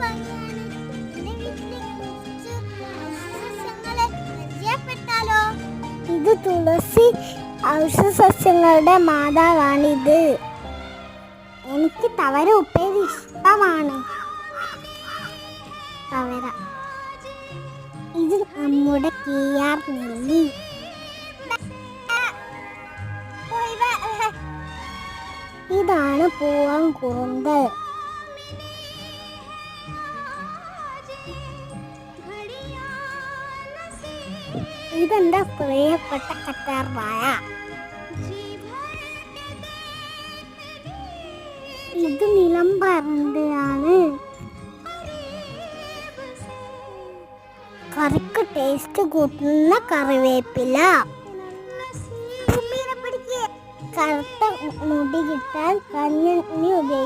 ഭംഗിയാണ് എന്റെ വീട്ടിലെ കുറച്ച് സസ്യങ്ങളെ പരിചയപ്പെട്ടാലോ? ഇത് തുളസി ഔഷധസസ്യങ്ങളുടെ മാതാവാണിത്. എനിക്ക് തവര ഉപ്പേരി ഇഷ്ടമാണ്. തവര. ഇത് നമ്മുടെ കെ ആർ നെല്ലി. ഇതാണ് പൂവൻ കുറുന്തൽ ഇതെന്റെ പ്രിയപ്പെട്ട കറ്റാർവായ ഇത് നിലം പറന്താണ് കറിക്ക് ടേസ്റ്റ് കൂട്ടുന്ന കറിവേപ്പില. കറുത്ത മുടി കിട്ടാൻ കഞ്ഞി ഉപയോഗിക്കും.